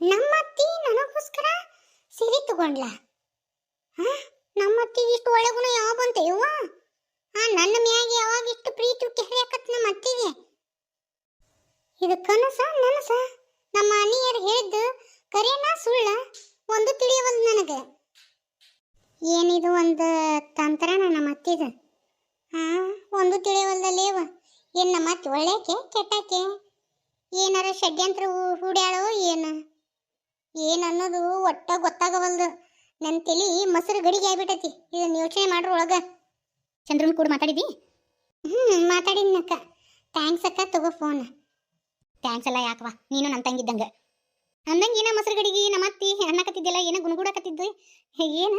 ನಮ್ಮ ಅತ್ತಿ ನನಗೋಸ್ಕರ ಸೀರೆ ತಗೊಂಡ್ಲ. ನಮ್ಮ ಅತ್ತಿಗೆ ಇಷ್ಟು ಒಳ್ಳೆ ಗುಣ ಯಾವ ಬಂತೆ ಯವ್ವ? ನನ್ನ ಮ್ಯಾಗೆ ಯಾವಾಗ ಇಷ್ಟು ಪ್ರೀತಿ ಕೆರೆಯಾಕತ್ ನಮ್ಮ ಅತ್ತಿಗೆ? ಇದು ಕನಸ, ನನಸ? ನಮ್ಮ ಅನಿಯರು ಹೇಳಿದ್ದು ಕರೇನಾ ಸುಳ್ಳ? ಒಂದು ತಿಳಿಯವಲ್ದು ನನಗೆ. ಏನಿದು ಒಂದು ತಂತ್ರನ ನಮ್ಮ ಅತ್ತಿದ? ಹಾ ಒಂದು ತಿಳಿಯವಲ್ದಲ್ಲೇವ ಏನು ನಮ್ಮ ಅತ್ತಿ ಒಳ್ಳೆಕೆ ಕೆಟ್ಟಕ್ಕೆ ಏನಾರ ಷಡ್ಯಂತ್ರ ಹೂಡ್ಯಾಳೋ ಏನು? ಏನ್ ಅನ್ನೋದು ಒಟ್ಟ ಗೊತ್ತಾಗವಲ್ದು. ನನ್ನ ತಲಿ ಮೊಸರು ಗಡಿಗೆ ಆಗ್ಬಿಟ್ಟೈತಿ. ಇದನ್ನ ಯೋಚನೆ ಮಾಡ್ರ ಒಳಗ. ಚಂದ್ರನ್ ಕೂಡ ಮಾತಾಡಿದಿ ಹ್ಮ್ ಮಾತಾಡಿದ್ನಕ್ಕ ಥ್ಯಾಂಕ್ಸ್ ಅಕ್ಕ ತಗೋ ಫೋನ್ ಥ್ಯಾಂಕ್ಸ್ ಅಲ್ಲ ಯಾಕವಾ ನೀನು ನನ್ನ ತಂಗಿದ್ದಂಗ ಅಂದಂಗ ಏನ ಮೊಸರು ಗಡಿಗೆ ನಮ್ಮ ಅತ್ತಿ ಅನ್ನಕತ್ತಿದ್ದಿಲ್ಲ ಏನ ಗುಣಗುಡಕತ್ತಿದ್ದು ಏನ?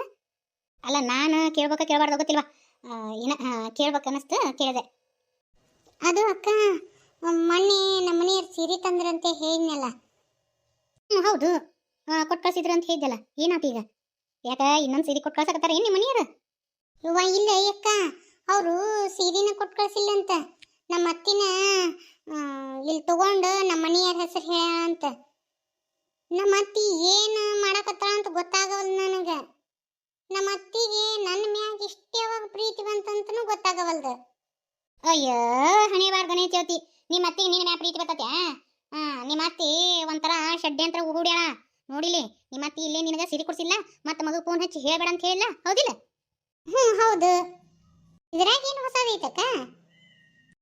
ಅಲ್ಲ ನಾನು ಕೇಳ್ಬೇಕ ಕೇಳಬಾರ್ದು ಗೊತ್ತಿಲ್ವಾ? ಏನ ಕೇಳ್ಬೇಕ ಅನ್ನಿಸ್ತು ಕೇಳಿದೆ. ಅದು ಅಕ್ಕ ಮೊನ್ನೆ ನಮ್ಮ ಮನೆಯವ್ರು ಸೀರೆ ತಂದ್ರಂತೆ ಹೇಳಿದ್ನಲ್ಲ. ಹ್ಞೂ ಹೌದು. ಕೊಟ್ಟು ಕಳ್ಸಿದ್ರು ಅಂತ ಹೇಳಿದ್ದಲ್ಲ ಏನಾತ ಈಗ? ಯಾಕ ಇನ್ನೊಂದು ಸೀರೆ ಕೊಟ್ಟು ಕಳ್ಸಕತ್ತಾರ ಏನು ನಿಮ್ಮ ಮನೆಯವ್ರು ಇವ ಇಲ್ಲ ಅಕ್ಕ ಅವರು ಸೀರೆನ ಕೊಟ್ಟು ಕಳ್ಸಿಲ್ಲ ಅಂತ ನಮ್ಮ ಅತ್ತಿನ ಇಲ್ಲಿ ತಗೊಂಡು ನಮ್ಮ ಮನೆಯವ್ರ ಹೆಸರು ಹೇಳ ಅಂತ. ನಮ್ಮ ಅತ್ತಿ ಏನು ಮಾಡಕತ್ತಾಳ ಅಂತ ಗೊತ್ತಾಗವಲ್ದು ನನಗೆ. ನಮ್ಮ ಅತ್ತಿಗೆ ನನ್ನ ಮ್ಯಾಗ ಇಷ್ಟ ಯಾವಾಗ ಪ್ರೀತಿ ಬಂತಂತನೂ ಗೊತ್ತಾಗವಲ್ದು. ಅಯ್ಯೋ ಹಣೆ ಬಾರ್ ಗಣೇಶ ಚೌತಿ ನಿಮ್ಮ ಅತ್ತಿಗೆ ನಿನ್ನ ಮ್ಯಾಗ ಪ್ರೀತಿ ಬರ್ತತ್ಯಾ? ಹಾಂ ನಿಮ್ಮ ಅತ್ತಿ ಒಂಥರ ಷಡ್ಯಂತ್ರ ಹೂಡ್ಯಾಳ ನೋಡಿಲಿ ನಿಮ್ಮ ಅತ್ತಿ ಇಲ್ಲೇ ನಿನಗೆ ಸಿರಿ ಕೊಡ್ಸಿಲ್ಲ, ಮತ್ತೆ ಮಗು ಫೋನ್ ಹಚ್ಚಿ ಹೇಳಬೇಡ ಅಂತ ಹೇಳಿಲ್ಲ? ಹೌದಿಲ್ಲ? ಹ್ಞೂ ಹೌದು. ಇದ್ರಾಗ ಏನು ಹೊಸದೈತಕ್ಕ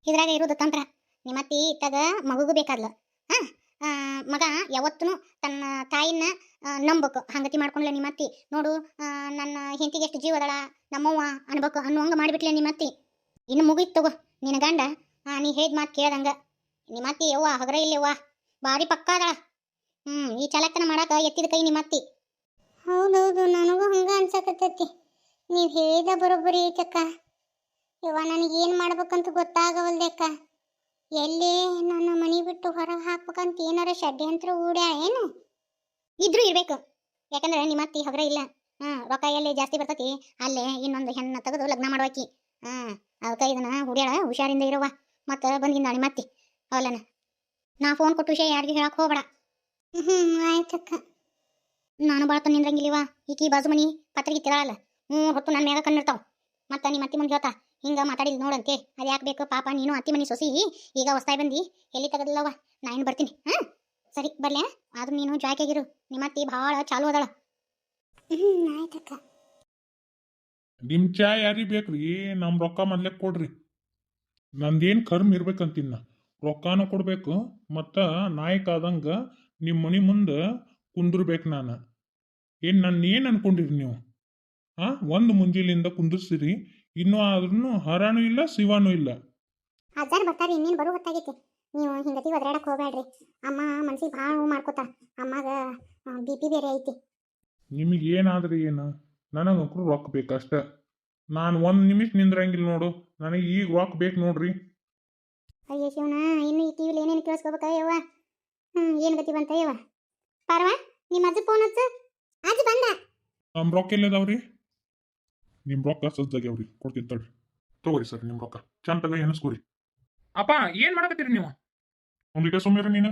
ಇದ್ರಾಗ ಇರೋದು ತಂತ್ರ. ನಿಮ್ಮ ಅತ್ತಿ ಇತ್ತಾಗ ಮಗುಗೂ ಬೇಕಾದ್ಲ. ಹಾಂ ಮಗ ಯಾವತ್ತೂ ತನ್ನ ತಾಯಿನ ನಂಬಕು. ಹಂಗತಿ ಮಾಡ್ಕೊಂಡ್ಲ ನಿಮ್ಮ ಅತ್ತಿ ನೋಡು ನನ್ನ ಹೆಂಡತಿಗೆ ಎಷ್ಟು ಜೀವ ಅದಾಳ, ನಮ್ಮವ್ವ ಅನ್ಬೇಕು ಅನ್ನುವಂಗ ಮಾಡಿಬಿಟ್ಲೆ ನಿಮ್ಮ ಅತ್ತಿ ಇನ್ನು ಮುಗಿತ್ ತಗೋ, ನಿನ್ನ ಗಂಡ. ನೀ ಹೇಳಿದ ಮಾತು ಕೇಳ್ದಂಗೆ. ನಿಮ್ಮ ಅತ್ತಿ ಯವ್ವ, ಹಗರ ಇಲ್ಲವ್ವ ಭಾರಿ ಪಕ್ಕ ಅದಾಳ. ಹ್ಮ್ ಈ ಚಾಲಕನ ಮಾಡಾಕ ಎತ್ತಿದ ಕೈ ನಿಮ್ಮ ಅತ್ತಿ. ಹೌದೌದು ನನಗೂ ಹಂಗ ಅನ್ಸಕತ್ತೈತಿ. ನೀವ್ ಹೇಳಿದ ಬರೋಬ್ಬರಿ ಐತಕ್ಕ ಇವ ನನಗೇನು ಮಾಡ್ಬೇಕಂತ ಗೊತ್ತಾಗವಲ್ದಕ್ಕ ಎಲ್ಲಿ ನನ್ನ ಮನೆ ಬಿಟ್ಟು ಹೊರಗೆ ಹಾಕ್ಬೇಕಂತ ಏನಾರ ಷಡ್ಯಂತ್ರ ಊಡ್ಯಾ ಏನು? ಇದ್ರೂ ಇರ್ಬೇಕು. ಯಾಕಂದ್ರೆ ನಿಮ್ಮ ಅತ್ತಿ ಹಗರ ಇಲ್ಲ. ಹಾ ರೊಕ್ಕ ಎಲ್ಲಿ ಜಾಸ್ತಿ ಬರ್ತತಿ ಅಲ್ಲೇ ಇನ್ನೊಂದು ಹೆಣ್ಣ ತೆಗೆದು ಲಗ್ನ ಮಾಡ್ವಾಕಿ ಹಾ ಅದಕ್ಕೆ ಇದನ್ನ ಹುಡ್ಯಾಳ ಹುಷಾರಿಂದ ಇರುವ ಮತ್ತೆ ಬಂದಿದ್ದಾಳೆ ನಿಮ್ಮ ಅತ್ತಿ. ಅವಲನ ನಾ ಫೋನ್ ಕೊಟ್ಟು ವಿಷಯ ಯಾರಿಗೂ ಹೇಳಕ್ ಹೋಗ್ಬೇಡ. ಹ್ಞೂ ಆಯ್ತಕ್ಕ ನಾನು ಭಾಳ ನಿಂದ್ರಂಗಿಲ್ಲಿವ ಈಕಿ ಬಾಜು ಮನಿ ಪತ್ರಿಕೆ ತಿರಾಳಲ್ಲ ಮೂರು ಹೊತ್ತು ನನ್ನ ಮ್ಯಾಗ ಕಣ್ಣಿರ್ತಾವ. ಮತ್ತೆ ನಿಮ್ಮ ಅತ್ತಿ ಮುಂದೆ ಹೇಳ್ತಾ ಹಿಂಗ ಮಾತಾಡಿದ್ ನೋಡಂತೆ. ಅದು ಯಾಕೆ ಬೇಕು? ಪಾಪ ನೀನು ಅತ್ತಿ ಮನಿ ಸೊಸಿ. ಈಗ ಹೊಸ್ತಾಯಿ ಬಂದು. ಎಲ್ಲಿ ತಗದಿಲ್ಲವ ನಾ ಏನು ಬರ್ತೀನಿ? ಹಾಂ? ಸರಿ ಬರ್ಲ್ಯಾ ಆದ್ರೂ ನೀನು ಜಾಯ್ಕಾಗಿರು ನಿಮ್ಮ ಅತ್ತಿ ಭಾಳ ಚಾಲು ಅದಾಳ. ಹ್ಞೂ ಆಯ್ತಕ್ಕ ನಿಮ್ ಚಾ ಯಾರಿ ಬೇಕ್ರಿ? ನಮ್ ರೊಕ್ಕ ಮೊದ್ಲೇ ಕೊಡ್ರಿ. ನಂದೇನ್ ಕರ್ಮ್ ಇರ್ಬೇಕಂತಿನ್ನ. ರೊಕ್ಕಾನು ಕೊಡ್ಬೇಕು ಮತ್ತ ನಾಯಕ ಆದಂಗ ನಿಮ್ ಮನೆ ಮುಂದೆ ಕುಂದಿರ್ಬೇಕು ನಾನು. ಏನು ನನ್ನ ಏನು ಅನ್ಕೊಂಡಿರಿ ನೀವು? ಹಾಂ ಒಂದು ಮುಂಜಿಲಿಂದ ಕುಂದಿರ್ಸಿರಿ ಇನ್ನೂ ಆದ್ರೂ ಹರಾನು ಇಲ್ಲ ಶಿವಾನೂ ಇಲ್ಲ. ಅಜ್ಜಾರ್ ಬರ್ತಾರೆ ಇನ್ನೇನು ಬರೋ ಹೊತ್ತಾಗೈತಿ ನೀವು ಹಿಂಗತಿ ಒದ್ರಾಡಕ್ ಹೋಗ್ಬೇಡ್ರಿ ಅಮ್ಮ ಮನ್ಸಿಗೆ ಭಾಳ ನೋವು ಮಾಡ್ಕೋತ ಅಮ್ಮಾಗ ಬಿ ಪಿ ಬೇರೆ ಐತಿ. ನಿಮಗೆ ಏನಾದ್ರೆ ಏನು? ನನಗಂಕರು ರೊಕ್ಕ ಬೇಕಷ್ಟ. ನಾನು ಒಂದು ನಿಮಿಷ ನಿಂದ್ರಂಗಿಲ್ಲ ನೋಡು. ನನಗೆ ಈಗ ರೊಕ್ಕ ಬೇಕು ನೋಡ್ರಿ. ಅಯ್ಯೋ ಶಿವನ ಇನ್ನು ಈ ಟಿವಿಲಿ ಏನೇನು ಕೇಳಿಸ್ಕೋಬೇಕಾ ಯವ್ವ ಹ್ಞೂ ಏನು ಗತಿ ಬಂತ ಯವ್ವ? ಪಾರ್ವ ನಿಮ್ಮ ಅಜ್ಜ ಫೋನ್ ಹಚ್ಚ. ಅಜ್ಜ ಬಂದ. ನಮ್ಮ ರೊಕ್ಕ ಎಲ್ಲದಾವ್ರಿ? ನಿಮ್ಮ ರೊಕ್ಕ ಸಜ್ಜಾಗ್ಯಾವ್ರಿ ಕೊಡ್ತೀನಿ ತಡ್ರಿ. ತಗೋರಿ ಸರ್ ನಿಮ್ಮ ರೊಕ್ಕ. ಚಂದ ತಗ ಎನಿಸ್ಕೋರಿ ಅಪ್ಪ ಏನ್ ಮಾಡಕತ್ತೀರಿ ನೀವು? ಒಂದಿಟ ಸುಮ್ಮಿರಿ ನೀನು.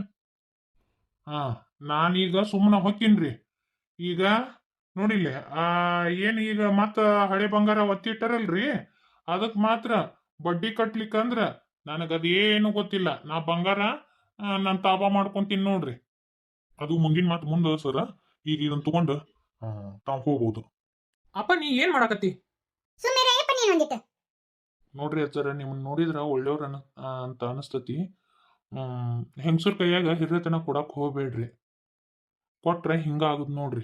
ಹಾ ನಾನೀಗ ಸುಮ್ಮನೆ ಹೊಕ್ಕೀನ್ರಿ. ಈಗ ನೋಡಿಲ್ಲ ಆ ಏನು ಈಗ ಮತ್ತೆ ಹಳೆ ಬಂಗಾರ ಒತ್ತಿಟ್ಟರಲ್ರಿ ಅದಕ್ಕೆ ಮಾತ್ರ ಬಡ್ಡಿ ಕಟ್ಲಿಕ್ಕಂದ್ರ ನನಗದೇನು ಗೊತ್ತಿಲ್ಲ. ನಾ ಬಂಗಾರ ನಾನು ತಾಬ ಮಾಡ್ಕೊಂತೀನಿ ನೋಡ್ರಿ. ಅದು ಮುಂಗಿನ ಮಾತು ಮುಂದೆ ಸರ ಈಗ ಇದನ್ನ ತಗೊಂಡು ತಾವು ಹೋಗ್ಬೋದು. ಅಪ್ಪ ನೀ ಏನ್ ಮಾಡಕತ್ತಿ? ಸುಮ್ಮನೆ ಅಯ್ಯಪ್ಪ ನೀನು ಒಂದಿಟ್ಟು ನೋಡ್ರಿ ಅಜ್ಜರ ನಿಮ್ಮನ್ನ ನೋಡಿದ್ರ ಒಳ್ಳೆಯವ್ರ ಅನ ಅಂತ ಅನಿಸ್ತತಿ. ಹ್ಮ್ ಹೆಂಗಸರ ಕೈಯಾಗ ಹಿರಿಯತನ ಕೊಡಕ್ ಹೋಗ್ಬೇಡ್ರಿ. ಕೊಟ್ರೆ ಹಿಂಗ ಆಗುದ್ ನೋಡ್ರಿ.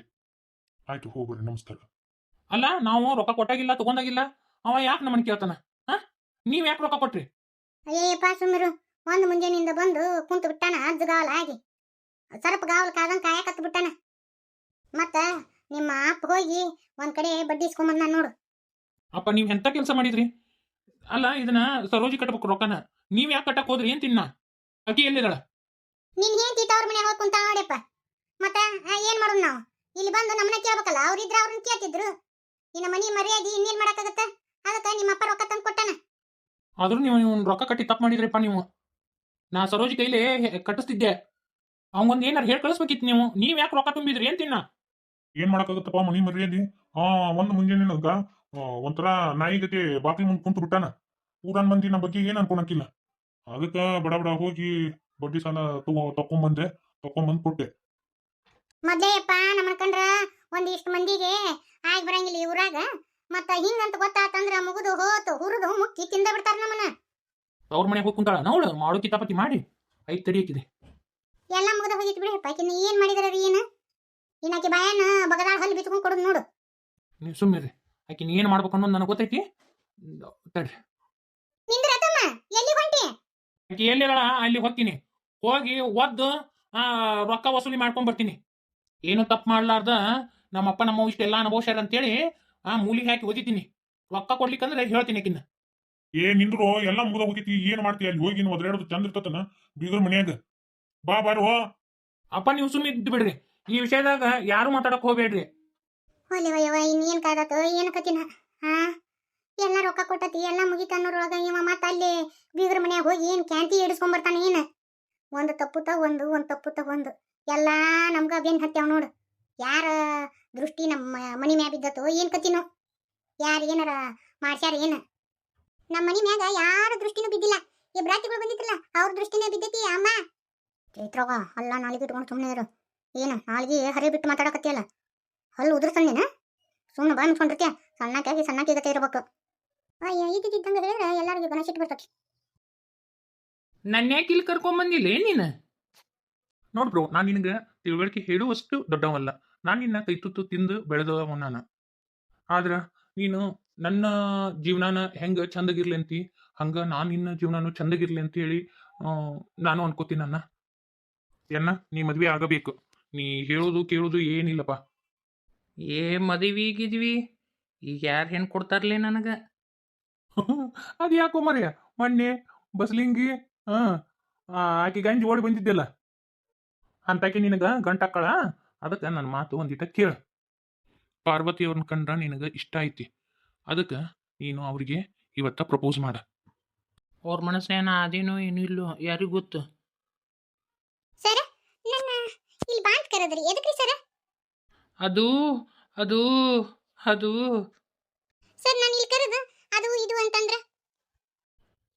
ಆಯ್ತು ಹೋಗ್ರಿ ನಮಸ್ಕಾರ. ಅಲ್ಲ ನಾವು ರೊಕ್ಕ ಕೊಟ್ಟಾಗಿಲ್ಲ ತಗೊಂಡಾಗಿಲ್ಲ ಅವ ಯಾಕೆ ನಮ್ಮನ್ನ ಕೇಳ್ತಾನ? ಹಾ? ನೀವ್ ಯಾಕೆ ರೊಕ್ಕ ಕೊಟ್ರಿ? ಅಯ್ಯಪ್ಪ ಸುಮ್ಮರು ಒಂದು ಮುಂಜಾನಿಂದ ಬಂದು ಕುಂತು ಬಿಟ್ಟಾನ ಅಜ್ಜ ಗಾವಲ್ ಆಗಿ. ಸ್ವಲ್ಪ ಗಾವಲ್ ಕಾದಂಗ್ ಕಾಯಕತ್ತು ಬಿಟ್ಟಾನ. ಮತ್ತ ನಿಮ್ಮ ಅಪ್ಪ ಹೋಗಿ ಒಂದ್ ಕಡೆ ಬಡ್ಡಿ ಇಸ್ಕೊಂಬಂದ ನೋಡು. ಅಪ್ಪ ನೀವ್ ಎಂತ ಕೆಲಸ ಮಾಡಿದ್ರಿ? ಅಲ್ಲ ಇದನ್ನ ಸರೋಜಿ ಕಟ್ಟಬೇಕು ರೊಕ್ಕನ. ನೀವ್ ಯಾಕೆ ಕಟ್ಟಕ್ ಹೋದ್ರಿ? ಏನ್ ತಿನ್ನ? ಅಕ್ಕಿ ಎಲ್ಲಿದಾಳ ನಿನ್ ಹೆಂಡತಿ ತವ್ರ ಮನೆ ಹೋಗಿ ಕುಂತ ನೋಡ್ಯಪ್ಪ. ಮತ್ತ ಆ, ಏನ್ ಮಾಡೋದು ನಾವು? ಇಲ್ಲಿ ಬಂದು ನಮ್ಮನ್ನ ಕೇಳ್ಬೇಕಲ್ಲ ಅವ್ರಿದ್ರ ಅವ್ರನ್ನ ಕೇಳ್ತಿದ್ರು. ಇನ್ನ ಮನಿ ಮರ್ಯಾದಿ ಇನ್ನೇನ್ ಮಾಡಕ್ಕಾಗತ್ತ? ಅದಕ್ಕ ನಿಮ್ಮ ಅಪ್ಪ ರೊಕ್ಕ ತಂದು ಕೊಟ್ಟಾನ ಆದ್ರೂ ನೀವು ಇವ್ನ್ ರೊಕ್ಕ ಕಟ್ಟಿ ತಪ್ಪು ಮಾಡಿದ್ರಿಪ್ಪ ನೀವು. ನಾ ಸರೋಜಿ ಕೈಲಿ ಹೆ- ಕಟ್ಟಿಸ್ತಿದ್ದೆ. ಅವಂಗೊಂದು ಏನಾರು ಹೇಳಿ ಕಳಿಸ್ಬೇಕಿತ್ತು ನೀವು. ನೀವ್ ಯಾಕೆ ರೊಕ್ಕ ತುಂಬಿದ್ರಿ ಏನ್ ತಿನ್ನ ಏನ್ ಮಾಡಕ್ಕಾಗತ್ತಪ್ಪ ಮನಿ ಮರ್ಯಾದಿ? ಆ ಒಂದ್ ಮುಂಜಾನೆ ನನಗ ಒಂಥರ ನಾಯಿ ಗತಿ ಬಾಕಿ ಮುಂದೆ ಕುಂತು ಬಿಟ್ಟಾನ. ಊರನ್ ಮಂದಿ ನಮ್ಮ ಬಗ್ಗೆ ಏನ್ ಅನ್ಕೊಳಕಿಲ್ಲ ಅದಕ್ಕ ಬಡ ಬಡ ಹೋಗಿ ಬಡ್ಡಿ ಸಾಲ ತಗೋ ತಕೊಂಬಂದೆ ತಕೊಂಬಂದ್ ಕೊಟ್ಟೆ. ಮೊದ್ಲೇಯಪ್ಪ ನಮ್ಮ ಕಂಡ್ರ ಒಂದಿಷ್ಟು ಮಂದಿಗೆ ಆಗಿ ಬರಂಗಿಲ್ಲ ಊರಾಗ. ಮತ್ತ ಹಿಂಗಂತ ಗೊತ್ತಾತಂದ್ರ ಮುಗುದು ಹೋತು ಹುರಿದು ಮುಕ್ಕಿ ತಿಂದ ಬಿಡ್ತಾರ ನಮ್ಮನ್ನ. ಅವ್ರ ಮನೆಗೆ ಹೋಗಿ ಕುಂತಾಳ. ನೋಡು ಮಾಡು ಕಿತಾಪತಿ ಮಾಡಿ ಐದ್ ತಡಿಯಕ್ಕಿದೆ ಎಲ್ಲ ಮುಗಿದ ಹೋಗಿತ್ತು ಬಿಡಿ ಆಕಿನ ಏನು ಮಾಡಿದಾರ ರೀ ಏನು ಇನಾಕಿ ಬಾಯನ್ನ ಬಗದಾಳ ಹಲ್ಲಿ ಬಿಚ್ಕೊಂಡು ಕೊಡೋದು ನೋಡು. ನೀವು ಸುಮ್ಮನೆ ಆಕಿನ ಏನು ಮಾಡ್ಬೇಕು ಅನ್ನೋದು ನನಗೆ ಗೊತ್ತೈತಿ. ತಡ್ರಿ. ನಿಂದ್ರತಮ್ಮ ಎಲ್ಲಿ ಹೊಂಟಿ? ಆಕಿ ಎಲ್ಲಿಗಳ ಅಲ್ಲಿ ಹೋಗ್ತೀನಿ ಹೋಗಿ ಒದ್ದು ರೊಕ್ಕ ವಸೂಲಿ ಮಾಡ್ಕೊಂಡು ಬರ್ತೀನಿ. ಏನು ತಪ್ಪು ಮಾಡ್ಲಾರ್ದ ನಮ್ಮಪ್ಪ ನಮ್ಮ ಇಷ್ಟೆಲ್ಲ ಅನುಭವಿಸ್ಯಾರ ಅಂತೇಳಿ ಆ ಮೂಲಿಗೆ ಹಾಕಿ ಓದಿತೀನಿ. ರೊಕ್ಕ ಕೊಡ್ಲಿಕ್ಕಂದ್ರೆ ಹೇಳ್ತೀನಿ ಆಕಿನ ಏ ನಿಂದ್ರು? ಎಲ್ಲ ಮುಗ್ದ ಹೋಗಿತಿ ಏನ್ ಮಾಡ್ತೀಯ ಅಲ್ಲಿ ಹೋಗಿ ನೀವು ಒದ್ರಾಡೋದು ಚಂದ ಇರ್ತತನ ಬೀಗರ್ ಮನ್ಯಾಗ. ಬಾ ಬಾರೋ ಅಪ್ಪ ನೀವು ಸುಮ್ಮನೆ ಇದ್ದು ಬಿಡ್ರಿ. ಈ ವಿಷಯದಾಗ ಯಾರು ಮಾತಾಡಕ್ ಹೋಗ್ಬೇಡ್ರಿ. ಒಲೆವ ಯವ್ವ ಇನ್ನೇನ್ ಕಾದತ ಏನ್ ಕತಿನ ಹಾ ಎಲ್ಲ ರೊಕ್ಕ ಕೊಟ್ಟತಿ ಎಲ್ಲ ಮುಗಿತ ಅನ್ನೋರೊಳಗ ಇವ ಮತ್ತ ಅಲ್ಲಿ ಬೀಗರ ಮನ್ಯಾಗ ಹೋಗಿ ಏನ್ ಕ್ಯಾಂತಿ ಹಿಡಿಸ್ಕೊಂಡ್ ಬರ್ತಾನೆ ಏನ? ಒಂದು ತಪ್ಪುತ್ತ ಒಂದು ಒಂದ್ ತಪ್ಪುತ್ತ ಒಂದು. ಎಲ್ಲಾ ನಮ್ಗ ಬೆನ್ ಹತ್ಯಾವ ನೋಡು. ಯಾರ ದೃಷ್ಟಿ ನಮ್ಮ ಮನಿ ಮ್ಯಾಗ ಬಿದ್ದತೋ ಏನ್ ಕತಿನೋ ಯಾರ ಏನಾರ ಮಾಡ್ಸ್ಯಾರ ಏನ? ನಮ್ಮ ಮನಿ ಮ್ಯಾಗ ಯಾರ ದೃಷ್ಟಿನೂ ಬಿದ್ದಿಲ್ಲ. ಈ ಬ್ರಾತಿಗಳು ಬಂದಿತ್ತಲ್ಲ ಅವ್ರ ದೃಷ್ಟಿನೇ ಬಿದ್ದೈತಿ, ಅಮ್ಮ. ಚೈತ್ರವ ಅಲ್ಲ, ನಾಲಿಗೆ ಇಟ್ಕೊಂಡು ಸುಮ್ಮನೆ ಇರು. ಏನು, ನಾಲಿಗೆ ಹರಿ ಬಿಟ್ಟು ಮಾತಾಡಕತ್ತಿಯಲ್ಲ? ಹಲ್ಲು ಉದುರ್ಸಣ್ಣಿನ ಸುಮ್ಮನೆ ಬಾಯಿ ಮುಚ್ಕೊಂಡಿರ್ತೀಯ? ಸಣ್ಣಕ್ಕಾಗಿ ಸಣ್ಣಕ್ಕೆ ಗತೆ ಇರಬೇಕು. ಅಯ್ಯ, ಇದ್ದಿದ್ದಂಗೆ ಹೇಳಿದ್ರೆ ಎಲ್ಲರಿಗೂ ಸಿಟ್ಟು ಬರ್ತೈತಿ. ನನ್ನ ಯಾಕೆ ಇಲ್ಲಿ ಕರ್ಕೊಂಬಂದಿಲ್ಲ ನೀನು? ನೋಡ್ ಬ್ರೋ, ನಾನು ನಿನಗೆ ತಿಳುವಳಿಕೆ ಹೇಳುವಷ್ಟು ದೊಡ್ಡವಲ್ಲ ನಾನು ನಿನ್ನ ಕೈ ತುತ್ತು ತಿಂದು ಬೆಳೆದವ ನಾನು ಆದ್ರ, ನೀನು ನನ್ನ ಜೀವನಾನ ಹೆಂಗ ಚಂದಗಿರ್ಲಿ ಅಂತಿ? ಹಂಗ ನಾನು ಇನ್ನ ಜೀವನಾನು ಚಂದಗಿರ್ಲಿ ಅಂತ ಹೇಳಿ ನಾನು ಅನ್ಕೋತೀನಿ ಅನ್ನ ಎನ್ನ ನೀ ಮದ್ವೆ ಆಗಬೇಕು. ನೀ ಹೇಳೋದು ಕೇಳೋದು ಏನಿಲ್ಲಪ್ಪ. ಏ ಮದುವೆಗಿದ್ವಿ ಈಗ ಯಾರು ಹೆಣ್ಣು ಕೊಡ್ತಾರ್ಲಿ ನನಗೆ? ಅದು ಯಾಕೋ ಮರ್ಯ ಮೊನ್ನೆ ಬಸ್ಲಿಂಗಿ ಹಾ ಆಕೆ ಗಂಜಿ ಓಡಿ ಬಂದಿದ್ದಿಲ್ಲ. ಅಂತಾಕೆ ನಿನಗ ಗಂಟಾಕಳ ಅದಕ್ಕೆ ನನ್ನ ಮಾತು ಒಂದಿಟ ಕೇಳ. ಪಾರ್ವತಿ ಅವ್ರನ್ನ ಕಂಡ್ರ ನಿನಗ ಇಷ್ಟ ಐತಿ. ಅದಕ್ಕೆ ನೀನು ಅವ್ರಿಗೆ ಇವತ್ತ ಪ್ರಪೋಸ್ ಮಾಡ. ಅವ್ರ ಮನಸ್ಸೇನ ಅದೇನೋ ಏನೂ ಇಲ್ಲೋ ಯಾರಿಗೂ ಗೊತ್ತು. ಸರ ನನ್ನ ಇಲ್ಲಿ ಬಾಂತ್ ಕರೆದ್ರಿ. ಎದಕ್ರಿ ಸರ? ಅದು ಅದು ಅದು. ಸರ್ ನಾನು ಇಲ್ಲಿ ಕರೆದು ಅದು ಇದು ಅಂತಂದ್ರ?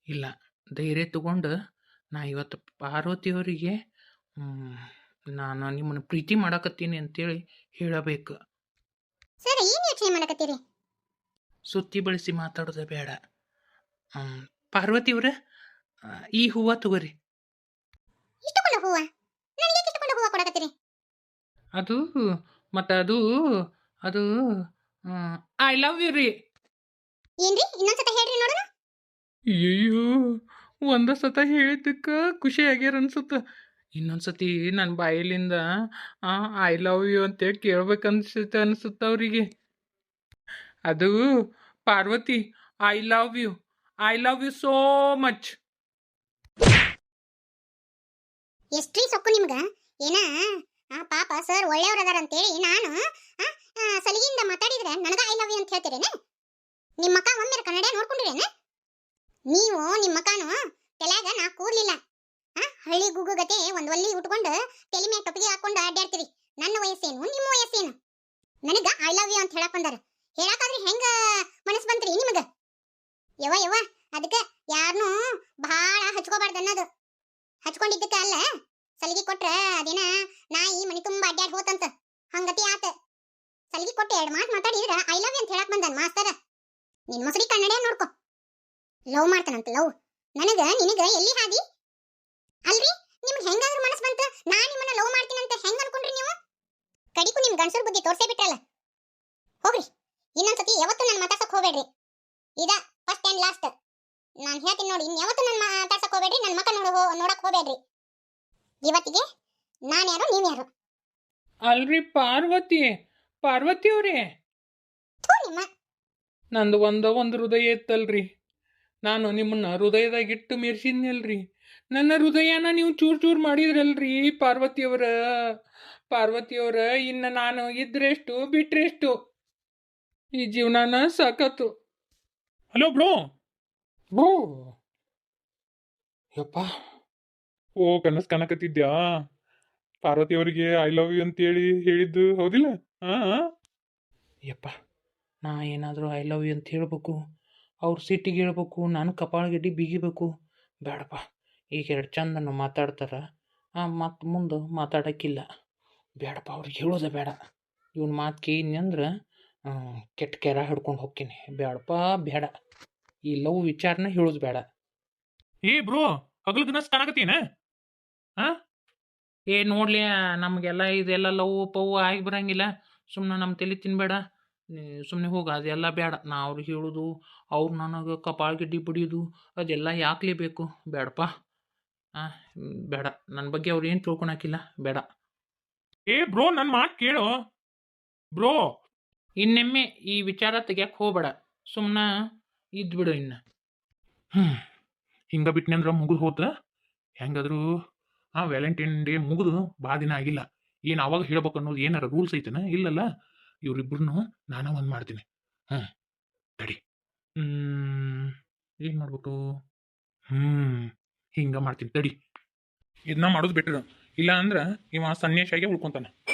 ಇಲ್ಲ ಧೈರ್ಯ ತಗೊಂಡು ನಾ ಇವತ್ತು ಪಾರ್ವತಿ ಅವರಿಗೆ ನಾನು ನಿಮ್ಮನ್ನು ಪ್ರೀತಿ ಮಾಡಕತ್ತೀನಿ ಅಂತೇಳಿ ಹೇಳಬೇಕು. ಸರ್ ಏನು ಯೋಚನೆ ಮಾಡಕತ್ತೀರಿ? ಸುತ್ತಿ ಬಳಸಿ ಮಾತಾಡೋದು ಬೇಡ. ಪಾರ್ವತಿ ಪಾರ್ವತಿಯವ್ರ ಈ ಹೂವ ತಗೋರಿ. ಅದು ಮತ್ತೆ ಅದು ಅದು ಐ ಲವ್ ಯು ರೀ. ಏನ್ರಿ? ಇನ್ನೊಂದ್ಸತ ಹೇಳ್ರಿ ನೋಡೋಣ? ಅಯ್ಯೋ ಒಂದ ಸತ ಹೇಳಿದ್ದಕ್ಕ ಖುಷಿ ಆಗ್ಯಾರ ಅನ್ಸುತ್ತ. ಇನ್ನೊಂದ್ಸತಿ ನನ್ನ ಬಾಯಲ್ಲಿಂದ ಐ ಲವ್ ಯು ಅಂತ ಕೇಳ್ಬೇಕನ್ಸುತ್ತೆ ಅನ್ಸುತ್ತ ಅವರಿಗೆ. ಅದು Parvati I love you I love you so much ಎಷ್ಟ್ರಿ ಸೊಕ್ಕು ನಿಮ್ಗ? ಏನ? ಆ, ಪಾಪ ಸರ್ ಒಳ್ಳೆಯವ್ರ ಅದಾರ ಅಂತೇಳಿ ನಾನು ಸಲಿಗೆಯಿಂದ ಮಾತಾಡಿದ್ರೆ ನನಗ ಐ ಲವ್ ಯು ಅಂತ ಹೇಳ್ತೀರೇನೆ? ನಿಮ್ಮ ಮಕ್ಕ ಒಮ್ಮೆ ಕನ್ನಡ ನೋಡ್ಕೊಂಡಿರೇನೆ? ನೀವು ನಿಮ್ಮ ಮಕ್ಕನು ತಲೆಯಾಗ ನಾ ಕೂರ್ಲಿಲ್ಲ. ಹಳ್ಳಿ ಗುಗ್ಗು ಒಂದು ಒಲ್ಲಿ ಉಟ್ಕೊಂಡು ತಲೆ ಮ್ಯಾಗ ಟೊಪಿಗೆ ಹಾಕೊಂಡು ಅಡ್ಡಾಡ್ತೀರಿ ನನ್ನ ವಯಸ್ಸೇನು, ನಿಮ್ಮ ವಯಸ್ಸೇನು? ನನಗ ಐ ಲವ್ ಯು ಅಂತ ಹೇಳಕ್ ಬಂದಾರ. ಹೇಳಕಾದ್ರೆ ಹೆಂಗ ಮನಸ್ ಬಂತ್ರಿ ನಿಮಗ? ಯವ ಯವ ಅದಕ್ಕ ಯಾರನ್ನೂ ಬಹಳ ಹಚ್ಕೋಬಾರ್ದು ಅನ್ನೋದು. ಹಚ್ಕೊಂಡಿದ್ದಕ್ಕ ಅಲ್ಲ, ಸಲಿಗೆ ಕೊಟ್ರ ಅದೇನ ನಾಯಿ ಮನಿ ತುಂಬಾ ಅಡ್ಡಾಡ್ ಹೋತಂತ, ಹಂಗತಿ ಆತ. ಸಲಿಗೆ ಕೊಟ್ಟು ಎರಡು ಮಾತು ಮಾತಾಡಿದ್ರ ಐ ಲವ್ ಅಂತ ಹೇಳಕ್ ಬಂದನ್ ಮಾಸ್ತರ. ನಿನ್ ಮೊಸರಿ ಕನ್ನಡ ನೋಡ್ಕೊ. ಲವ್ ಮಾಡ್ತಾನಂತ ಲವ್ ನನಗ, ನಿನಗ ಎಲ್ಲಿ ಹಾದಿ? ಅಲ್ರಿ, ನಿಮ್ಗೆ ಹೆಂಗಾದ್ರೂ ಮನಸ್ ಬಂತ, ನಾ ನಿಮ್ಮನ್ನ ಲವ್ ಮಾಡ್ತೀನಂತ ಹೆಂಗ್ ಅನ್ಕೊಂಡ್ರಿ ನೀವು? ಕಡಿಕು ನಿಮ್ ಗಂಡಸರ ಬುದ್ಧಿ ತೋರ್ಸೇ ಬಿಟ್ರಲ್ಲ. ಹೋಗ್ರಿ. ಮಾತಾಡ್ಸಕ್ ಹೋಗ್ಬೇಡ್ರಿ. ಇದ ಫಸ್ಟ್ ಅಂಡ್ ಲಾಸ್ಟ್ ನಾನು ಹೇಳ್ತೀನಿ ನೋಡಿ ಇನ್ ಯಾವತ್ತೂ ನನ್ ಮಾತಾಡ್ಸಕ್ ಹೋಗ್ಬೇಡ್ರಿ ನನ್ ಮಕ್ಕ ನೋಡ ನೋಡಕ್ ಹೋಗ್ಬೇಡ್ರಿ. ಇವತ್ತಿಗೆ ನಾನ್ ಯಾರು ನೀವ್ ಯಾರು? ಅಲ್ರಿ ಪಾರ್ವತಿ ಪಾರ್ವತಿ ಅವ್ರೇ. ನಿಮ್ಮ. ನಂದು ಒಂದ ಒಂದು ಹೃದಯ ಇತ್ತಲ್ರಿ. ನಾನು ನಿಮ್ಮನ್ನ ಹೃದಯದಾಗ ಇಟ್ಟು ಮೆರ್ಸಿದ್ನಲ್ರಿ. ನನ್ನ ಹೃದಯನ ನೀವು ಚೂರ್ ಚೂರ್ ಮಾಡಿದ್ರಲ್ರಿ ಪಾರ್ವತಿಯವರ. ಪಾರ್ವತಿಯವರ ಇನ್ನು ನಾನು ಇದ್ರೆಷ್ಟು ಬಿಟ್ರೆಷ್ಟು. ಈ ಜೀವನಾನ ಸಾಕತ್ತು. Hello bro. ಬ್ರೋ. ಯಪ್ಪ. ಓ ಕನಸ್ ಕಾಣಕತ್ತಿದ್ಯಾ? ಪಾರ್ವತಿ ಅವರಿಗೆ ಐ ಲವ್ ಯು ಅಂತೇಳಿ ಹೇಳಿದ್ದು ಹೌದಿಲ್ಲ? ಹಾ ಯಪ್ಪ ನಾ ಏನಾದರೂ ಐ ಲವ್ ಯು ಅಂತ ಹೇಳ್ಬೇಕು ಅವ್ರ ಸಿಟ್ಟಿಗೆ ಹೇಳ್ಬೇಕು ನಾನು ಕಪಾಳ ಗಿಡ್ಡಿ ಬಿಗಿಬೇಕು. ಬೇಡಪ್ಪ ಈಗ ಎರಡು ಚಂದನ ಮಾತಾಡ್ತಾರ ಮತ್ತು ಮುಂದೆ ಮಾತಾಡೋಕ್ಕಿಲ್ಲ. ಬೇಡಪ್ಪ ಅವ್ರಿಗೆ ಹೇಳೋದೇ ಬೇಡ. ಇವ್ನ ಮಾತು ಕೇಳಿದ್ನಿ ಅಂದ್ರೆ ಕೆಟ್ಟ ಕೆರ ಹಿಡ್ಕೊಂಡು ಹೋಗ್ತೀನಿ. ಬೇಡಪ್ಪ ಬೇಡ ಈ ಲವ್ ವಿಚಾರನ ಹೇಳೋದು ಬೇಡ ಏ ಬ್ರೋ ಹಗಲು ದಿನ ಕಾಣಕತ್ತೀನ ಹಾ ಏ ನೋಡ್ಲಿ ನಮಗೆಲ್ಲ ಇದೆಲ್ಲ ಲವ್ ಪವ್ ಆಗಿ ಬರಂಗಿಲ್ಲ. ಸುಮ್ಮನೆ ನಮ್ಮ ತಲೆ ತಿನ್ಬೇಡ. ಸುಮ್ಮನೆ ಹೋಗ ಅದೆಲ್ಲ ಬೇಡ ನಾ ಅವ್ರಿಗೆ ಹೇಳೋದು ಅವ್ರು ನನಗೆ ಕಪಾಳ್ ಗಿಡ್ಡಿ ಬಡಿಯೋದು ಅದೆಲ್ಲ ಯಾಕಲೇ ಬೇಕು ಬೇಡಪ್ಪ ಹಾಂ ಬೇಡ ನನ್ನ ಬಗ್ಗೆ ಅವ್ರು ಏನು ತಿಳ್ಕೊಳಕಿಲ್ಲ. ಬೇಡ ಏ ಬ್ರೋ ನನ್ನ ಮಾತು ಕೇಳು. ಬ್ರೋ ಇನ್ನೊಮ್ಮೆ ಈ ವಿಚಾರ ತೆಗಿಯಕ್ಕೆ ಹೋಗ್ಬೇಡ. ಸುಮ್ಮನೆ ಇದ್ಬಿಡು ಇನ್ನು. ಹ್ಞೂ ಹಿಂಗೆ ಬಿಟ್ನೆ ಅಂದ್ರೆ ಮುಗಿದು ಹೋತ? ಹೆಂಗಾದ್ರು ಆ ವ್ಯಾಲೆಂಟೈನ್ ಡೇ ಮುಗಿದು ಭಾಳ ದಿನ ಆಗಿಲ್ಲ. ಏನು ಅವಾಗ ಹೇಳ್ಬೇಕು ಅನ್ನೋದು ಏನಾರ ರೂಲ್ಸ್ ಐತೆನ? ಇಲ್ಲಲ್ಲ? ಇವ್ರಿಬ್ರು ನಾನು ಒಂದು ಮಾಡ್ತೀನಿ. ಹ್ಞೂ ತಡಿ. ಏನು ಮಾಡ್ಬೇಕು? ಹ್ಞೂ ಹಿಂಗೆ ಮಾಡ್ತೀನಿ. ತಡಿ. ಇದನ್ನ ಮಾಡೋದು ಬಿಟ್ಟರು ಇಲ್ಲ ಅಂದ್ರೆ ಇವ ಸನ್ಯಾಸಿಯಾಗೆ ಉಳ್ಕೊಂತಾನೆ.